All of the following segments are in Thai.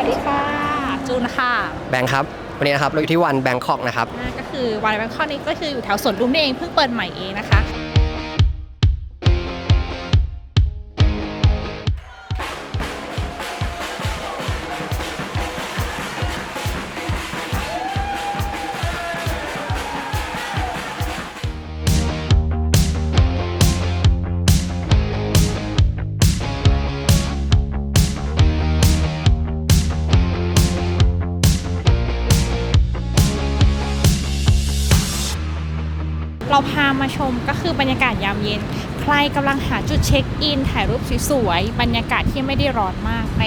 วัสดีค่ะ จูนค่ะแบงค์ครับ วันนี้นะครับเราอยู่ที่วันแบงคอกนะครับ อ่าก็คือวันแบงคอกนี้ก็คืออยู่แถวสวนลุมนี่เองเพิ่งเปิดใหม่เองนะคะ เราพามาชมก็คือบรรยากาศยามเย็น ใครกำลังหาจุดเช็คอิน ถ่ายรูปสวยๆ บรรยากาศที่ไม่ได้ร้อนมาก ใน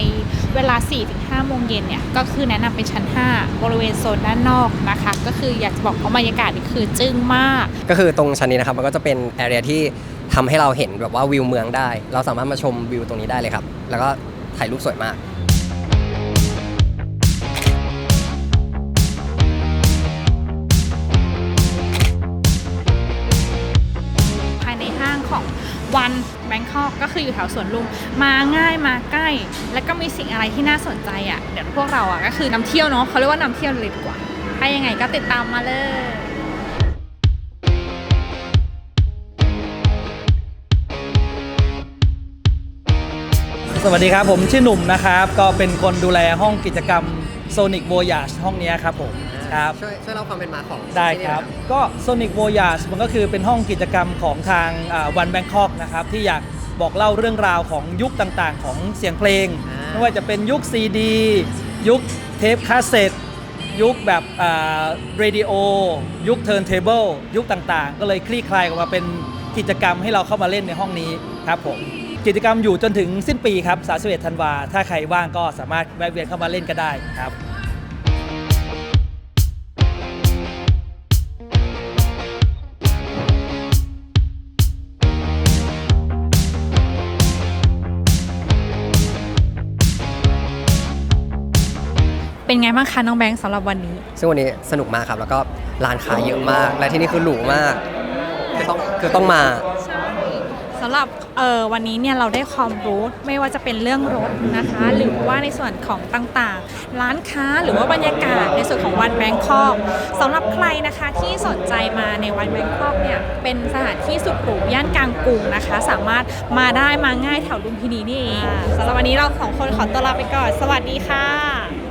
เวลา 4-5 โมงเย็นเนี่ย ก็คือแนะนำเป็นชั้น 5 บริเวณโซนด้านนอกนะคะ ก็คืออยากจะบอกว่าบรรยากาศนี่คือจึ้งมาก ก็คือตรงชั้นนี้นะครับมันก็จะเป็นแอเรียที่ทำให้เราเห็นแบบว่าวิวเมืองได้ เราสามารถมาชมวิวตรงนี้ได้เลยครับ แล้วก็ถ่ายรูปสวยมาก ก็คืออยู่แถวสวนลุมมาง่ายมาใกล้ แล้วก็มีสิ่งอะไรที่น่าสนใจอะเดี๋ยวพวกเราอะก็คือนำเที่ยวเนาะเขาเรียกว่านำเที่ยวเลยดีกว่าถ้ายังไงก็ติดตามมาเลยสวัสดีครับ ผมชื่อหนุ่มนะครับ ก็เป็นคนดูแลห้องกิจกรรม Sonic Voyage ห้องนี้ครับผม ครับ ช่วยช่วยเล่าความเป็นมาของได้ที่นี่ครับหน่อยก็ Sonic Voyage มันก็คือเป็นห้องกิจกรรมของทางวันแบงคอกนะครับ ที่อยากบอกเล่าเรื่องราวของยุคต่างๆ ของเสียงเพลงไม่ว่าจะเป็นยุคซีดี ยุคเทปคาสเซ็ตยุคแบบเรดิโอ ยุคเทิร์นเทเบิลยุคต่างๆ ก็เลยคลี่คลายออกมาเป็นกิจกรรมให้เราเข้ามาเล่นในห้องนี้ครับผม กิจกรรมอยู่จนถึงสิ้นปีครับ31ธันวา ถ้าใครว่างก็สามารถแวะเวียนเข้ามาเล่นก็ได้ครับ เป็นไงบ้างคะน้องแบงค์สำหรับวันนี้ ซึ่งวันนี้สนุกมากครับ แล้วก็ร้านค้าเยอะมาก และที่นี่คือหรูมากคือต้องคือต้องมาใช่สำหรับเอ่อวันนี้เนี่ยเราได้ความรู้ไม่ว่าจะเป็นเรื่องรถนะคะ หรือว่าในส่วนของต่างๆ ร้านค้าหรือว่าบรรยากาศในส่วนของวันแบงคอกสำหรับใครนะคะที่สนใจมาในวันแบงคอกเนี่ยเป็นสถานที่สุดหรูย่านกลางกรุงนะคะ สามารถมาได้มาง่ายแถวลุมพินีนี่เองสำหรับวันนี้เราสองคนขอตัวลาไปก่อน สวัสดีค่ะ